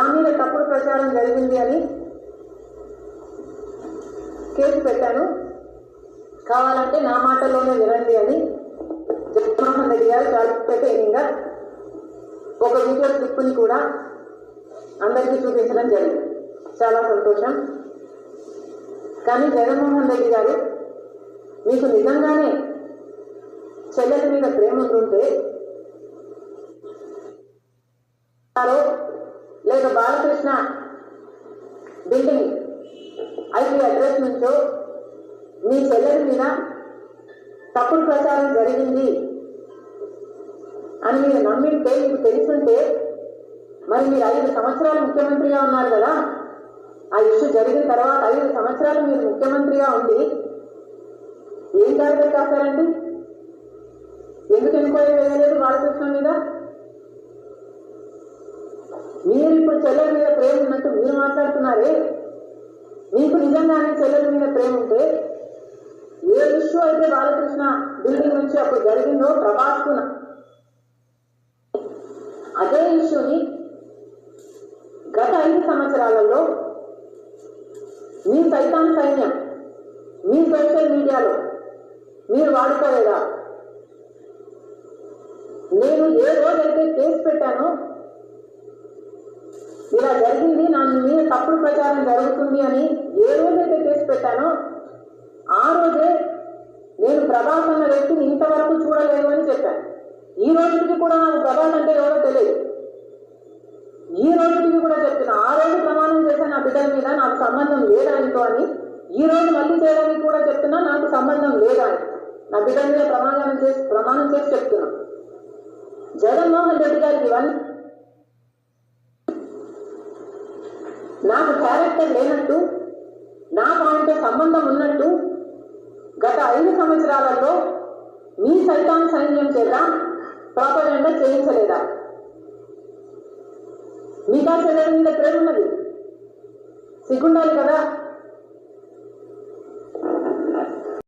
నా మీద తప్పుడు ప్రచారం జరిగింది అని కేసు పెట్టాను. కావాలంటే నా మాటల్లోనే వినండి అని జగన్మోహన్ రెడ్డి గారు చాలా ఒక వీడియో క్లిప్ని కూడా అందరికీ చూపించడం జరిగింది. చాలా సంతోషం. కానీ జగన్మోహన్ రెడ్డి గారు మీకు నిజంగానే చెల్లెల మీద ప్రేమ ఉంటుంటే లేక బాలకృష్ణ బిల్డింగ్. ఐటీ అడ్రస్ నుంచో మీ చెల్లెల మీద తప్పుడు ప్రచారం జరిగింది అని మీరు నమ్మింటే మీకు తెలుసుంటే మరి మీరు ఐదు సంవత్సరాలు ముఖ్యమంత్రిగా ఉన్నారు కదా? ఆ ఇష్యూ జరిగిన తర్వాత ఐదు సంవత్సరాలు మీరు ముఖ్యమంత్రిగా ఉండి ఏం జాగ్రత్త కాస్తారండి ఎందుకు ఎన్క్వైరీ వేయలేదు బాలకృష్ణ మీద? మీరు ఇప్పుడు చెల్లెల మీద ప్రేమ ఉన్నట్టు మీరు మాట్లాడుతున్నారే? మీకు నిజంగానే చెల్లెల మీద ప్రేమ ఉంటే ఏ ఇష్యూ అయితే బాలకృష్ణ బిల్డింగ్ నుంచి అప్పుడు జరిగిందో ప్రభాస్కు అదే ఇష్యూని గత ఐదు సంవత్సరాలలో మీ సైతాన్ సైన్యం మీ సోషల్ మీడియాలో మీరు వాడుకోలేదా? నేను ఏ రోజైతే కేసు పెట్టానో తప్పుడు ప్రచారం జరుగుతుంది అని ఏ రోజైతే కేసు పెట్టానో ఆ రోజే నేను ప్రభాస్ అన్న వ్యక్తిని ఇంతవరకు చూడలేదు అని చెప్పాను. ఈ రోజుకి కూడా నాకు ప్రభాస్ అంటే ఎవరో తెలియదు. ఈ రోజుకి కూడా చెప్తున్నా ఆ రోజు ప్రమాణం చేశాను నా బిడ్డల మీద నాకు సంబంధం లేదా అని ఈ రోజు మళ్ళీ చేయడానికి కూడా చెప్తున్నా నాకు సంబంధం లేదా అని. నా బిడ్డల మీద ప్రమాణం చేసి ప్రమాణం చేసి చెప్తున్నా. జగన్మోహన్ రెడ్డి గారికి ఇవన్నీ నాకు క్యారెక్టర్ లేనట్టు నాకు ఆయనతో సంబంధం ఉన్నట్టు గత ఐదు సంవత్సరాలలో మీ సైతాన్ సైన్యం చేత ప్రాపగండా చేయించలేదా? మీకా చెల్లెల మీద ప్రేమ ఉన్నది. సిగ్గుండాలి కదా